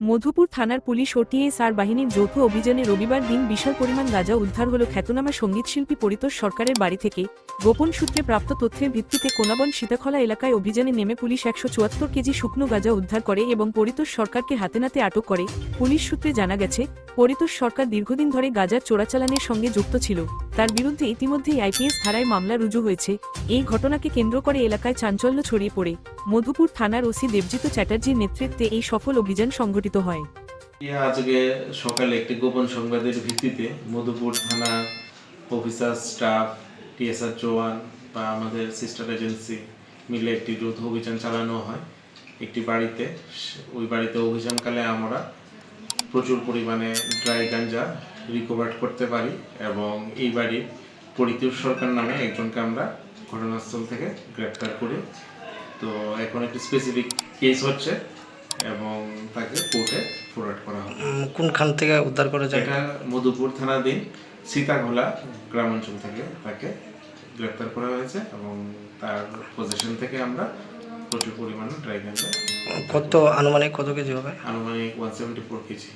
মধুপুর থানার পুলিশ ও টিএসআর বাহিনীর যৌথ অভিযানে রবিবার দিন বিশাল পরিমাণ গাঁজা উদ্ধার হল খ্যাতনামা সঙ্গীতশিল্পী পরিতোষ সরকারের বাড়ি থেকে। গোপন সূত্রে প্রাপ্ত তথ্যের ভিত্তিতে কোনাবন সীতাখলা এলাকায় অভিযানে নেমে পুলিশ একশো চুয়াত্তর কেজি শুকনো গাঁজা উদ্ধার করে এবং পরিতোষ সরকারকে হাতে নাতে আটক করে। পুলিশ সূত্রে জানা গেছে, পরিতোষ সরকার দীর্ঘদিন ধরে গাঁজার চোরাচালানের সঙ্গে যুক্ত ছিল। তার বিরুদ্ধে ইতিমধ্যেই আইপিএস ধারায় মামলা রুজু হয়েছে। এই ঘটনাকে কেন্দ্র করে এলাকায় চাঞ্চল্য ছড়িয়ে পড়ে। মধুপুর থানার ওসি দেবজিৎ চ্যাটার্জির নেতৃত্বে এই সফল অভিযান সংঘটিত হয়। ইয়ে আজকে সকালে একটি গোপন সংবাদের ভিত্তিতে মধুপুর থানা অফিসার স্টাফ টিএসআর জওয়ান বা আমাদের সিস্টার এজেন্সি মিলে একটি যৌথ অভিযান চালানো হয়। একটি বাড়িতে, ওই বাড়িতে অভিযানকালে আমরা প্রচুর পরিমাণে ড্রাই গাঞ্জা রিকভার করতে পারি এবং এই বাড়ির পরিতোষ সরকার নামে একজনকে আমরা ঘটনাস্থল থেকে গ্রেপ্তার করি। তো এখন একটি স্পেসিফিক কেস হচ্ছে। এবং তাকে কোর্টে ফরওয়ার্ড করা হবে। কোনখান থেকে উদ্ধার করা যায়? এটা মধুপুর থানাধীন সীতাঘোলা গ্রামাঞ্চল থেকে তাকে গ্রেপ্তার করা হয়েছে এবং তার পজিশন থেকে আমরা প্রচুর পরিমাণে ড্রাইভ কত আনুমানিক কত কেজি হবে? আনুমানিক ওয়ান সেভেন্টি ফোর কেজি।